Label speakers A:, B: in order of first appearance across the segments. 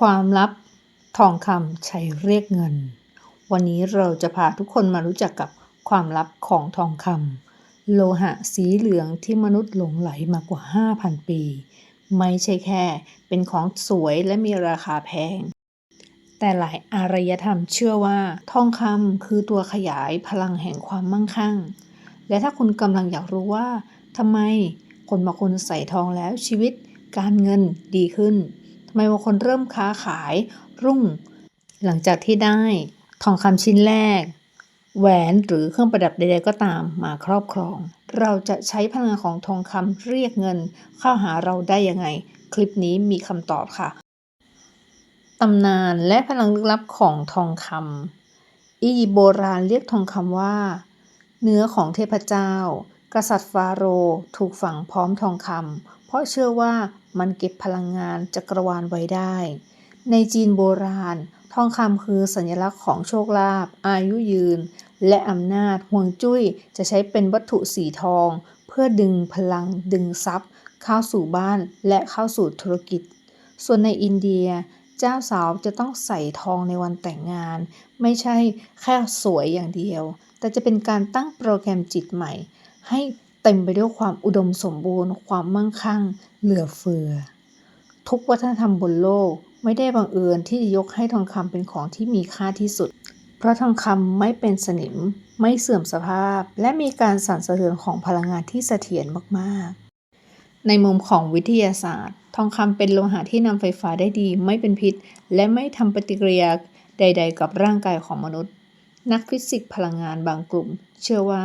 A: ความลับทองคำใช้เรียกเงิน วันนี้เราจะพาทุกคนมารู้จักกับความลับของทองคำโลหะสีเหลืองที่มนุษย์หลงไหลมากว่า 5,000 ปี ไม่ใช่แค่เป็นของสวยและมีราคาแพง แต่หลายอารยธรรมเชื่อว่า ทองคำคือตัวขยายพลังแห่งความมั่งคั่ง และถ้าคุณกำลังอยากรู้ว่าทำไมคนบางคนใส่ทองแล้วชีวิตการเงินดีขึ้น ทำไมบางคนเริ่มค้าขายรุ่ง หลังจากที่ได้ทองคำชิ้นแรก แหวนหรือเครื่องประดับใดๆก็ตามมาครอบครอง เราจะใช้พลังของทองคำเรียกเงินเข้าหาเราได้ยังไง คลิปนี้มีคำตอบค่ะตำนานและพลังลึกลับของทองคำอียิปต์โบราณเรียกทองคำว่า เนื้อของเทพเจ้า กษัตริย์ฟาโรห์ถูกฝังพร้อมทองคำเพราะเชื่อว่า มันเก็บพลังงานจักรวาลไว้ได้ ในจีนโบราณ ทองคำคือสัญลักษณ์ของโชคลาภอายุยืน และอำนาจห่วงจุ้ยจะใช้เป็นวัตถุสีทอง เพื่อดึงพลังดึงทรัพย์ เข้าสู่บ้านและเข้าสู่ธุรกิจ ส่วนในอินเดียเจ้าสาวจะต้องใส่ทองในวันแต่งงาน ไม่ใช่แค่สวยอย่างเดียว แต่จะเป็นการตั้งโปรแกรมจิตใหม่ ให้ เต็มไปด้วยความอุดมสมบูรณ์ ความมั่งคั่ง เหลือเฟือ ทุกวัฒนธรรมบนโลกไม่ได้บังเอิญที่จะยกให้ทองคำเป็นของที่มีค่าที่สุด เพราะทองคำไม่เป็นสนิม ไม่เสื่อมสภาพ และมีการสั่นสะเทือนของพลังงานที่เสถียรมากๆ ในมุมของวิทยาศาสตร์ ทองคำเป็นโลหะที่นำไฟฟ้าได้ดี ไม่เป็นพิษ และไม่ทำปฏิกิริยาใด ๆ กับร่างกายของมนุษย์ นักฟิสิกส์พลังงานบางกลุ่ม เชื่อว่า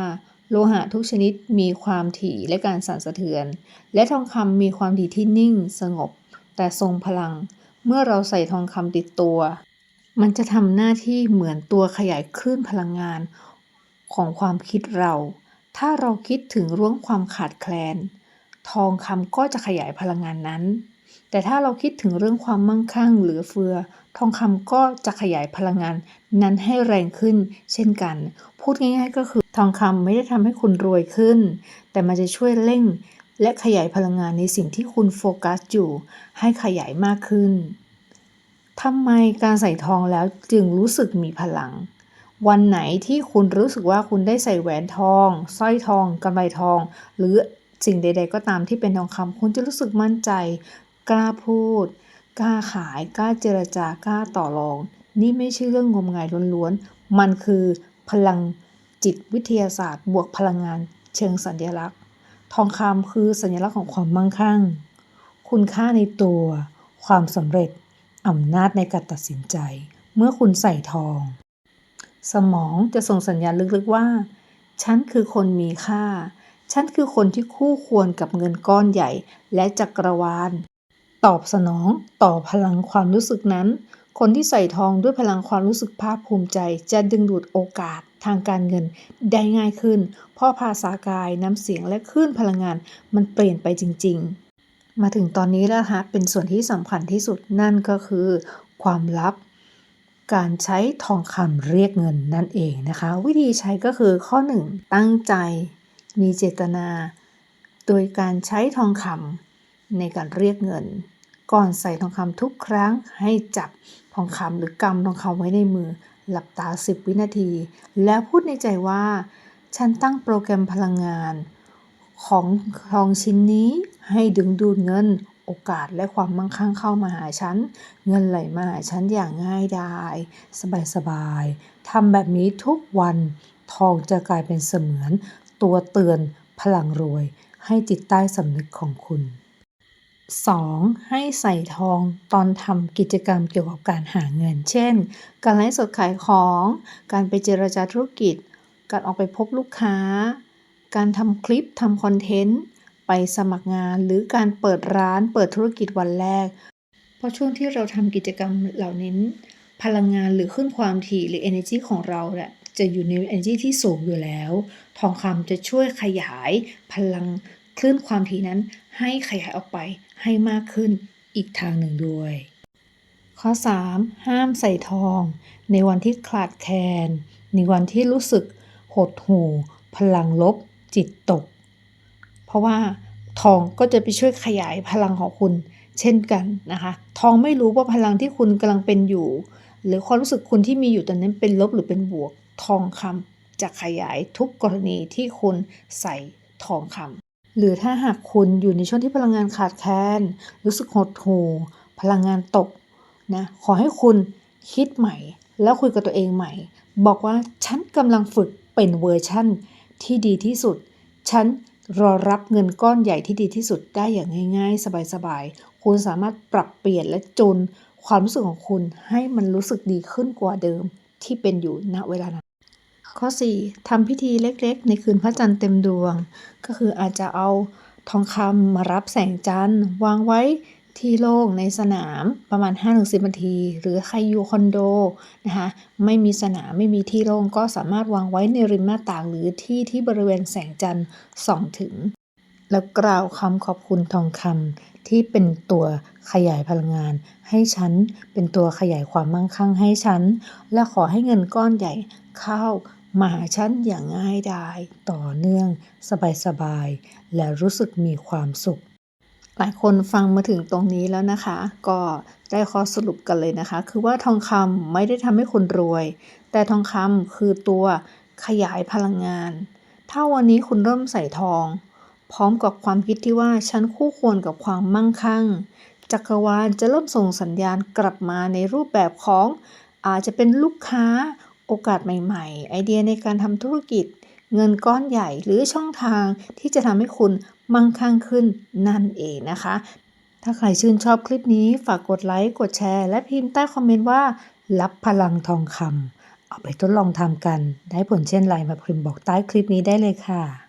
A: โลหะทุกชนิดมีความถี่และการสั่นสะเทือน และทองคำมีความถี่ที่นิ่งสงบ แต่ทรงพลัง เมื่อเราใส่ทองคำติดตัว มันจะทำหน้าที่เหมือนตัวขยายคลื่นพลังงานของความคิดเรา ถ้าเราคิดถึงเรื่องความขาดแคลน ทองคำก็จะขยายพลังงานนั้น แต่ถ้าเราคิดถึงเรื่องความมั่งคั่งเหลือเฟือ ทองคำก็จะขยายพลังงานนั้นให้แรงขึ้นเช่นกัน พูดง่ายๆก็คือทองคำไม่ได้ทำให้คุณรวยขึ้น แต่มันจะช่วยเร่ง และขยายพลังงานในสิ่งที่คุณโฟกัสอยู่ ให้ขยายมากขึ้นทำไมการใส่ทองแล้วจึงรู้สึกมีพลัง วันไหนที่คุณรู้สึกว่าคุณได้ใส่แหวนทองสร้อยทองกำไลทอง หรือสิ่งใด ๆ ก็ตามที่เป็นทองคำคุณจะรู้สึกมั่นใจ กล้าพูด กล้าขาย กล้าเจรจา กล้าต่อรอง นี่ไม่ใช่เรื่องงมงายล้วนๆ มันคือพลังจิตวิทยาศาสตร์ บวกพลังงานเชิงสัญลักษณ์ ทองคำคือสัญลักษณ์ของความมั่งคั่ง คุณค่าในตัว ความสำเร็จอำนาจในการตัดสินใจ เมื่อคุณใส่ทอง สมองจะส่งสัญญาณลึกๆว่า ฉันคือคนมีค่า ฉันคือคนที่คู่ควรกับเงินก้อนใหญ่และจักรวาล ตอบสนองต่อพลังความรู้สึกนั้น คนที่ใส่ทองด้วยพลังความรู้สึกภาคภูมิใจ จะดึงดูดโอกาสทางการเงินได้ง่ายขึ้น เพราะภาษากายน้ำเสียงและคลื่นพลังงานมันเปลี่ยนไปจริง ๆ มาถึงตอนนี้แล้วนะคะเป็นส่วนที่สำคัญที่สุดนั่นก็คือ ความลับ การใช้ทองคำเรียกเงินนั่นเองนะคะ วิธีใช้ก็คือข้อ 1 ตั้งใจ มีเจตนา โดยการใช้ทองคำ ในการเรียกเงิน ก่อนใส่ทองคำทุกครั้งให้จับทองคำหรือกำทองคำไว้ในมือ หลับตา 10 วินาที แล้วพูดในใจว่า ฉันตั้งโปรแกรมพลังงาน ของทองชิ้นนี้ให้ดึงดูดเงินโอกาสและความมั่งคั่งเข้ามาหาฉัน เงินไหลมาหาฉันอย่างง่ายดาย สบายๆทำแบบนี้ทุกวัน ทองจะกลายเป็นเสมือน ตัวเตือนพลังรวย ให้จิตใต้สำนึกของคุณ 2. ให้ใส่ทองตอนทำกิจกรรมเกี่ยวกับการหาเงิน เช่น การไลฟ์สดขายของ การไปเจรจาธุรกิจ การออกไปพบลูกค้า การทำคลิปทำคอนเทนต์ ไปสมัครงานหรือการเปิดร้านเปิดธุรกิจวันแรก เพราะช่วงที่เราทำกิจกรรมเหล่านี้ พลังงานหรือขึ้นความถี่หรือ energy ของเราจะอยู่ใน energy ที่สูงอยู่แล้ว ทองคำจะช่วยขยายพลัง คลื่นความถี่นั้นให้ขยายออกไปให้มากขึ้นอีกทางหนึ่งด้วย ข้อ 3. ห้ามใส่ทอง ในวันที่ขาดแคลนในวันที่รู้สึกหดหู่ พลังลบ จิตตก เพราะว่าทองก็จะไปช่วยขยายพลังของคุณเช่นกันนะคะ ทองไม่รู้ว่าพลังที่คุณกำลังเป็นอยู่ หรือความรู้สึกคุณที่มีอยู่ตอนนั้นเป็นลบหรือเป็นบวก ทองคำจะขยายทุกกรณีที่คุณใส่ทองคำ หรือถ้าหากคุณอยู่ในช่วงที่พลังงานขาดแคลนรู้สึกหดหู่พลังงานตกนะขอให้คุณคิดใหม่ แล้วคุยกับตัวเองใหม่ บอกว่าฉันกำลังฝึกเป็นเวอร์ชั่นที่ดีที่สุด ฉันรอรับเงินก้อนใหญ่ที่ดีที่สุดได้อย่างง่าย ๆ สบายๆ คุณสามารถปรับเปลี่ยนและจูนความรู้สึกของคุณให้มันรู้สึกดีขึ้นกว่าเดิมที่เป็นอยู่ณเวลานั้น ข้อ 4. ทำพิธีเล็กๆ ในคืนพระจันทร์เต็มดวง ก็คืออาจจะเอาทองคำมารับแสงจันทร์ วางไว้ที่โล่งในสนามประมาณ 5-10นาที หรือใครอยู่คอนโดนะคะไม่มีสนามไม่มีที่โล่งก็สามารถวางไว้ในริมหน้าต่าง หรือที่ที่บริเวณแสงจันทร์ส่องถึง แล้วกล่าวคำขอบคุณทองคำที่เป็นตัวขยายพลังงาน ให้ฉันเป็นตัวขยายความมั่งคั่งให้ฉัน และขอให้เงินก้อนใหญ่เข้า มาหาฉันอย่างง่ายดายต่อเนื่อง สบายๆ และรู้สึกมีความสุข หลายคนฟังมาถึงตรงนี้แล้วนะคะ ก็ได้ข้อสรุปกันเลยนะคะ คือว่าทองคำไม่ได้ทำให้คุณรวย แต่ทองคำคือตัวขยายพลังงาน ถ้าวันนี้คุณเริ่มใส่ทอง พร้อมกับความคิดที่ว่าฉันคู่ควรกับความมั่งคั่ง จักรวาลจะเริ่มส่งสัญญาณกลับมาในรูปแบบของอาจจะเป็นลูกค้า โอกาสใหม่ๆ ไอเดียในการทำธุรกิจ เงินก้อนใหญ่หรือช่องทางที่จะทำให้คุณมั่งคั่งขึ้นนั่นเองนะคะ ถ้าใครชื่นชอบคลิปนี้ฝากกดไลค์ กดแชร์ และพิมพ์ใต้คอมเมนต์ว่า รับพลังทองคำเอาไปทดลองทำกัน ได้ผลเช่นไรมาพิมพ์บอกใต้คลิปนี้ได้เลยค่ะ